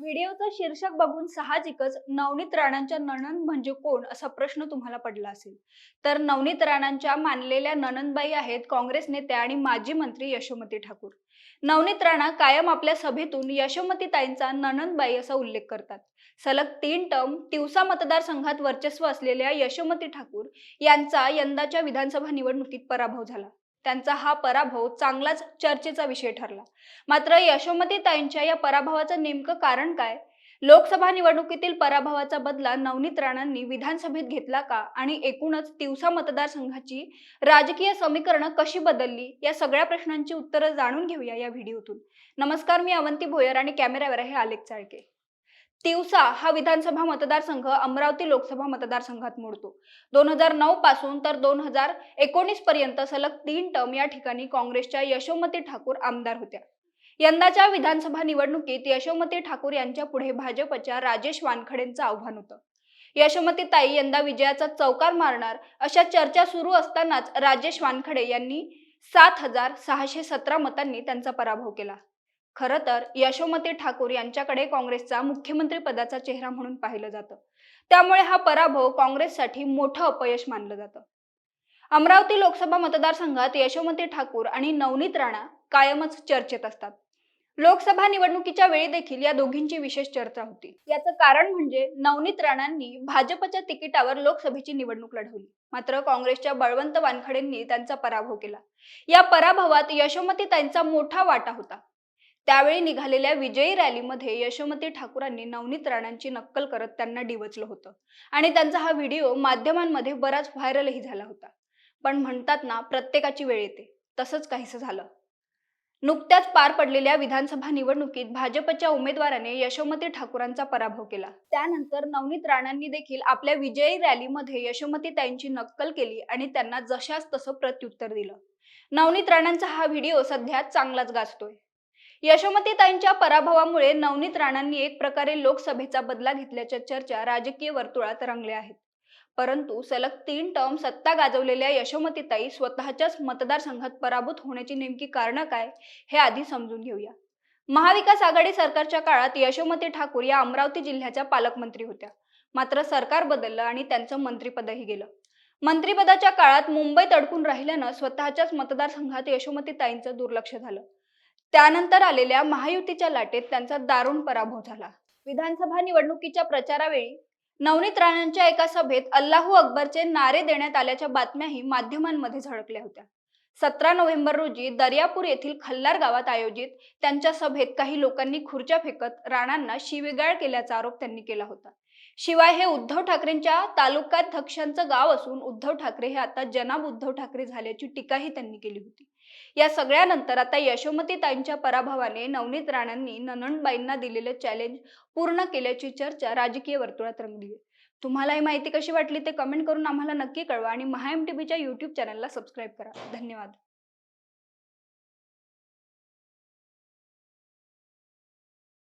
व्हिडिओचं शीर्षक बघून साहजिकच नवनीत राणांच्या नणंद म्हणजे कोण असा प्रश्न तुम्हाला पडला असेल? तर नवनीत राणांच्या मानलेल्या नणंदबाई आहेत काँग्रेस नेत्या आणि माजी मंत्री यशोमती ठाकूर. नवनीत राणा कायम आपल्या सभेतून यशोमती ताईंचा असा उल्लेख करतात. सलग तीन टर्म तिवसा मतदारसंघात वर्चस्व असलेल्या यशोमती ठाकूर यांचा यंदाच्या विधानसभा निवडणुकीत पराभव झाला. त्यांचा हा पराभव चांगलाच चर्चेचा विषय ठरला. मात्र यशोमती ताईंच्या या पराभवाचं नेमकं कारण काय? लोकसभा निवडणुकीतील पराभवाचा बदला नवनीत राणांनी विधानसभेत घेतला का? आणि एकूणच तिवसा मतदारसंघाची राजकीय समीकरणं कशी बदलली? या सगळ्या प्रश्नांची उत्तरं जाणून घेऊया या व्हिडिओतून. नमस्कार मी अवंती भोयर आणि कॅमेऱ्यावर आहे आलेख चाळके. तिवसा हा विधानसभा मतदारसंघ अमरावती लोकसभा मतदारसंघात मोडतो. दोन हजार नऊ पासून तर दोन हजार एकोणीस पर्यंत सलग तीन टर्म या ठिकाणी काँग्रेसच्या यशोमती ठाकूर आमदार होत्या. यंदाच्या विधानसभा निवडणुकीत यशोमती ठाकूर यांच्या पुढे भाजपच्या राजेश वानखडेंचं आव्हान होतं. यशोमती ताई यंदा विजयाचा चौकार मारणार अशा चर्चा सुरू असतानाच राजेश वानखडे यांनी सात हजार सहाशे सतरा मतांनी त्यांचा पराभव केला. खरं तर यशोमती ठाकूर यांच्याकडे काँग्रेसचा मुख्यमंत्री पदाचा चेहरा म्हणून पाहिलं जातं. त्यामुळे हा पराभव काँग्रेससाठी मोठं अपयश मानलं जातं. अमरावती लोकसभा मतदारसंघात यशोमती ठाकूर आणि नवनीत राणा कायमच चर्चेत असतात. लोकसभा निवडणुकीच्या वेळी देखील या दोघींची विशेष चर्चा होती. याचं कारण म्हणजे नवनीत राणांनी भाजपच्या तिकिटावर लोकसभेची निवडणूक लढवली. मात्र काँग्रेसच्या बळवंत वानखडेंनी त्यांचा पराभव केला. या पराभवात यशोमती त्यांचा मोठा वाटा होता. त्यावेळी निघालेल्या विजयी रॅलीमध्ये यशोमती ठाकूरांनी नवनीत राणांची नक्कल करत त्यांना डिवचलं होतं. आणि त्यांचा हा व्हिडिओ माध्यमांमध्ये बराच व्हायरलही झाला होता. पण म्हणतात ना प्रत्येकाची वेळ येते. तसंच काहीसं झालं. नुकत्याच पार पडलेल्या विधानसभा निवडणुकीत भाजपच्या उमेदवाराने यशोमती ठाकूरांचा पराभव केला. त्यानंतर नवनीत राणांनी देखील आपल्या विजयी रॅलीमध्ये यशोमती ताईंची नक्कल केली आणि त्यांना जशास तसं प्रत्युत्तर दिलं. नवनीत राणांचा हा व्हिडिओ सध्या चांगलाच गाजतोय. यशोमती ताईंच्या पराभवामुळे नवनीत राणांनी एक प्रकारे लोकसभेचा बदला घेतल्याच्या चर्चा राजकीय वर्तुळात रंगल्या आहेत. परंतु सलग तीन टर्म सत्ता गाजवलेल्या यशोमतीताई स्वतःच्याच मतदारसंघात पराभूत होण्याची नेमकी कारणं काय हे आधी समजून घेऊया. महाविकास आघाडी सरकारच्या काळात यशोमती ठाकूर या अमरावती जिल्ह्याच्या पालकमंत्री होत्या. मात्र सरकार बदललं आणि त्यांचं मंत्रिपदही गेलं. मंत्रिपदाच्या काळात मुंबईत अडकून राहिल्यानं स्वतःच्याच मतदारसंघात यशोमतीताईंचं दुर्लक्ष झालं. त्यानंतर आलेल्या महायुतीच्या लाटेत त्यांचा दारुण पराभव झाला. विधानसभा निवडणुकीच्या प्रचारावेळी नवनीत राणांच्या एका सभेत अल्लाहू अकबरचे नारे देण्यात आल्याच्या बातम्याही माध्यमांमध्ये झळकल्या होत्या. सतरा नोव्हेंबर रोजी दर्यापूर येथील खल्लार गावात आयोजित त्यांच्या सभेत काही लोकांनी खुर्च्या फेकत राणांना शिवीगाळ केल्याचा आरोप त्यांनी केला होता. शिवाय हे उद्धव ठाकरेंच्या तालुकाध्यक्षांचं गाव असून उद्धव ठाकरे हे आता जनाब उद्धव ठाकरे झाल्याची टीकाही त्यांनी केली होती. या सगळ्यानंतर आता यशोमती ताईंच्या पराभवाने नवनीत राणांनी ननंदबाईंना दिलेले चॅलेंज पूर्ण केल्याची चर्चा राजकीय वर्तुळात रंगली तुम्हाला ही माहिती कशी वाटली ते कमेंट करून आम्हाला नक्की कळवा आणि महाएम टी टीव्हीच्या युट्यूब चॅनलला सबस्क्राईब करा. धन्यवाद.